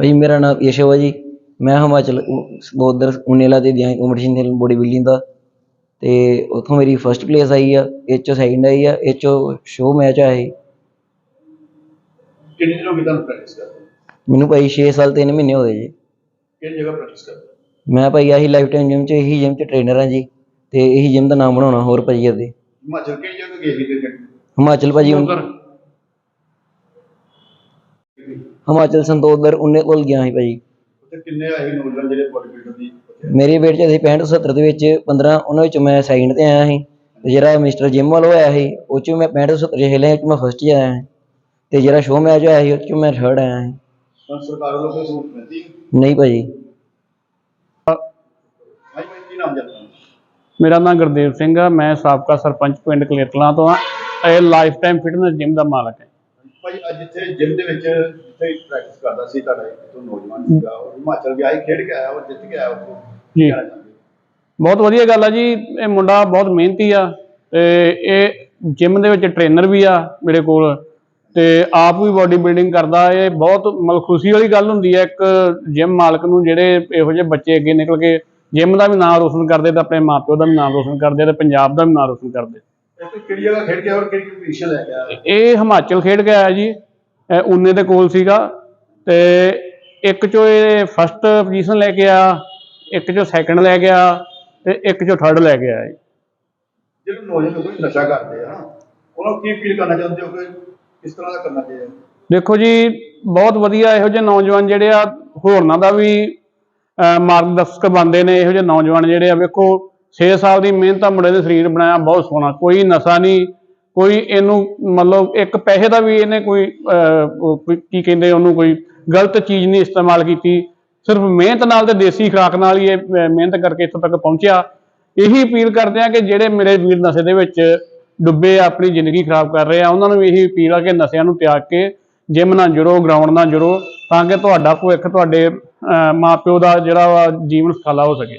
ਭਾਜੀ ਮੇਰਾ ਨਾਮ ਯਸ਼ਵ ਹੈ ਜੀ। ਮੈਂ ਹਿਮਾਚਲ ਉਧਰ ਉਨੇਲਾ ਦੇ ਦਿਆਂ ਕੰਪੀਟੀਸ਼ਨ ਦੇ ਬੋਡੀ ਬਿਲਡਿੰਗ ਦਾ। ਤੇ ਉੱਥੋਂ ਮੇਰੀ ਫਰਸਟ ਪਲੇਸ ਆਈ ਆ ਇਹ 'ਚੋਂ ਸੈਕਿੰਡ ਆਈ ਆ ਇਹ 'ਚੋਂ ਸ਼ੋਅ ਮੈਚ ਆਇਆ ਸੀ ਕਿੰਨੀ ਦਿਨ ਹੋ ਗਈ ਤੁਹਾਨੂੰ ਪ੍ਰੈਕਟਿਸ ਕਰਦੇ ਮੈਨੂੰ ਭਾਈ 6 ਸਾਲ 3 ਮਹੀਨੇ ਹੋ ਗਏ ਜੀ। ਕਿਹੜੀ ਜਗ੍ਹਾ ਪ੍ਰੈਕਟਿਸ ਕਰਦੇ ਮੈਂ ਭਾਈ ਆਹੀ ਲਾਈਫ ਟਾਈਮ ਜਿਮ 'ਚ ਇਹੀ ਜਿਮ 'ਚ ਟ੍ਰੇਨਰ ਹਾਂ ਜੀ। ਤੇ ਇਹੀ ਜਿਮ ਦਾ ਨਾਮ ਬਣਾਉਣਾ ਹੋਰ ਭਾਜੀ ਅੱਗੇ। ਹਿਮਾਚਲ ਕਿਹੜੀ ਜਗ੍ਹਾ ਗਏ ਸੀ ਹਿਮਾਚਲ ਭਾਜੀ ਹਿਮਾਚਲ ਸੰਤੋਦਰ ਉਹਨੇ ਕੋਲ ਗਿਆ ਸੀ ਭਾਜੀ। ਉੱਥੇ ਕਿੰਨੇ ਆਏ ਨੌਜਵਾਨ ਜਿਹੜੇ ਬੋਡੀ ਬਿਲਡਰ ਦੀ? ਮੇਰੇ weight 'ਚ ਅਸੀਂ 65 70 ਦੇ ਵਿੱਚ 15 ਉਹਨਾਂ ਵਿੱਚ ਮੈਂ ਸੈਕਿੰਡ ਤੇ ਆਇਆ ਸੀ। ਤੇ ਜਿਹੜਾ ਮਿਸਟਰ ਜਿਮ ਵਾਲਾ ਆਇਆ ਸੀ ਉਹ 'ਚ ਮੈਂ 65 70 ਖੇਲੇ ਉਹ 'ਚ ਮੈਂ ਫਸਟ ਹੀ ਆਇਆ ਸੀ। ਤੇ ਜਿਹੜਾ ਸ਼ੋਅ ਮੈਚ ਹੋਇਆ ਸੀ ਉਹ 'ਚ ਮੈਂ ਥਰਡ ਆਇਆ ਸੀ। ਹੁਣ ਸਰਕਾਰ ਵੱਲੋਂ ਕੋਈ ਸਹੂਲਤ ਮਿਲਦੀ? ਹੈ? ਨਹੀਂ ਭਾਜੀ। ਹਾਂਜੀ ਭਾਈ ਕੀ ਨਾਮ ਜਪਣਾ ਮੇਰਾ ਨਾਮ ਗੁਰਦੇਵ ਸਿੰਘ ਆ ਮੈਂ ਸਾਬਕਾ ਸਰਪੰਚ ਪਿੰਡ ਕਲੇਰਕਲਾਂ ਤੋਂ ਆ। ਇਹ ਲਾਈਫ ਟਾਈਮ ਫਿਟਨੈਸ ਜਿਮ ਦਾ ਮਾਲਕ ਹੈ। ਭਾਈ ਅੱਜ ਇੱਥੇ ਜਿਮ ਦੇ ਵਿੱਚ ਜਿੱਥੇ ਪ੍ਰੈਕਟਿਸ ਕਰਦਾ ਸੀ ਤੁਹਾਡਾ ਇੱਕ ਤੋਂ ਨੌਜਵਾਨ ਸੀਗਾ ਉਹ ਹਿਮਾਚਲ ਗਿਆ ਸੀ ਖੇਡ ਕੇ ਆਇਆ ਉਹ ਜਿੱਤ ਕੇ ਆਇਆ ਉੱਥੋਂ। ਕੀ ਜੀ। ਬਹੁਤ ਵਧੀਆ ਗੱਲ ਆ ਜੀ ਇਹ ਮੁੰਡਾ ਬਹੁਤ ਮਿਹਨਤੀ ਆ ਤੇ ਇਹ ਜਿਮ ਦੇ ਵਿੱਚ ਟ੍ਰੇਨਰ ਵੀ ਆ ਮੇਰੇ ਕੋਲ ਤੇ ਆਪ ਵੀ ਬਾਡੀ ਬਿਲਡਿੰਗ ਕਰਦਾ ਇਹ ਬਹੁਤ ਮਤਲਬ ਖੁਸ਼ੀ ਵਾਲੀ ਗੱਲ ਹੁੰਦੀ ਹੈ ਇੱਕ ਜਿਮ ਮਾਲਕ ਨੂੰ ਜਿਹੜੇ ਇਹੋ ਜਿਹੇ ਬੱਚੇ ਅੱਗੇ ਨਿਕਲ ਕੇ ਜਿਮ ਦਾ ਵੀ ਨਾਮ ਰੋਸ਼ਨ ਕਰਦੇ ਤੇ ਆਪਣੇ ਮਾਪਿਓ ਦਾ ਵੀ ਨਾਮ ਰੋਸ਼ਨ ਕਰਦੇ ਤੇ ਪੰਜਾਬ ਦਾ ਵੀ ਨਾਮ ਰੋਸ਼ਨ ਕਰਦੇ। ਇੱਥੇ ਕਿਹੜੀ ਜਗ੍ਹਾ ਖੇਡ ਕੇ ਆਇਆ ਔਰ ਕਿਹੜੀ ਪੋਜੀਸ਼ਨ ਲੈ ਕੇ ਆਇਆ? ਇਹ ਹਿਮਾਚਲ ਖੇਡ ਕੇ ਆਇਆ ਜੀ। ਇਹ ਉਨੇ ਦੇ ਕੋਲ ਸੀਗਾ। ਤੇ ਇੱਕ ਚੋਂ ਇਹ ਫਸਟ ਪੋਜੀਸ਼ਨ ਲੈ ਕੇ ਆ ਇੱਕ ਚੋਂ ਸੈਕੰਡ ਲੈ ਗਿਆ ਤੇ ਇੱਕ ਚੋਂ ਥਰਡ ਲੈ ਆਇਆ ਜੀ। ਜਿਹੜੇ ਨੌਜਵਾਨ ਕੋਈ ਨਸ਼ਾ ਕਰਦੇ ਆ ਉਹਨਾਂ ਨੂੰ ਕੀ ਅਪੀਲ ਕਰਨਾ ਚਾਹੁੰਦੇ ਹੋ ਕਿ ਕਿਸ ਤਰ੍ਹਾਂ ਦਾ ਕਰਨਾ ਚਾਹੀਦਾ? ਦੇਖੋ ਜੀ ਬਹੁਤ ਵਧੀਆ ਇਹੋ ਜਿਹੇ ਨੌਜਵਾਨ ਜਿਹੜੇ ਆ ਹੋਰਨਾਂ ਦਾ ਵੀ ਮਾਰਗਦਰਸ਼ਕ ਬਣਦੇ ਨੇ ਇਹੋ ਜਿਹੇ ਨੌਜਵਾਨ ਜਿਹੜੇ ਆ ਵੇਖੋ 6 ਸਾਲ ਦੀ ਮਿਹਨਤ ਆ ਮੁੰਡੇ ਨੇ ਸਰੀਰ ਬਣਾਇਆ ਬਹੁਤ ਸੋਹਣਾ। ਕੋਈ ਨਸ਼ਾ ਨਹੀਂ ਕੋਈ ਇਹਨੂੰ ਮਤਲਬ ਇੱਕ ਪੈਸੇ ਦਾ ਵੀ ਇਹਨੇ ਕੋਈ ਕੀ ਕਹਿੰਦੇ ਉਹਨੂੰ ਕੋਈ ਗਲਤ ਚੀਜ਼ ਨਹੀਂ ਇਸਤੇਮਾਲ ਕੀਤੀ। ਸਿਰਫ ਮਿਹਨਤ ਨਾਲ ਤੇ ਦੇਸੀ ਖੁਰਾਕ ਨਾਲ ਹੀ ਇਹ ਮਿਹਨਤ ਕਰਕੇ ਇੱਥੋਂ ਤੱਕ ਪਹੁੰਚਿਆ। ਇਹੀ ਅਪੀਲ ਕਰਦੇ ਆ ਕਿ ਜਿਹੜੇ ਮੇਰੇ ਵੀਰ ਨਸ਼ੇ ਦੇ ਵਿੱਚ ਡੁੱਬੇ ਆਪਣੀ ਜ਼ਿੰਦਗੀ ਖਰਾਬ ਕਰ ਰਹੇ ਆ ਉਹਨਾਂ ਨੂੰ ਵੀ ਇਹੀ ਅਪੀਲ ਆ ਕਿ ਨਸ਼ਿਆਂ ਨੂੰ ਤਿਆਗ ਕੇ ਜਿਮ ਨਾਲ ਜੁੜੋ ਗਰਾਊਂਡ ਨਾਲ ਜੁੜੋ ਤਾਂ ਕਿ ਤੁਹਾਡਾ ਭਵਿੱਖ ਤੁਹਾਡੇ ਅਹ, ਮਾਪਿਓ ਦਾ ਜਿਹੜਾ ਵਾ ਜੀਵਨ ਸੁਖਾਲਾ ਹੋ ਸਕੇ।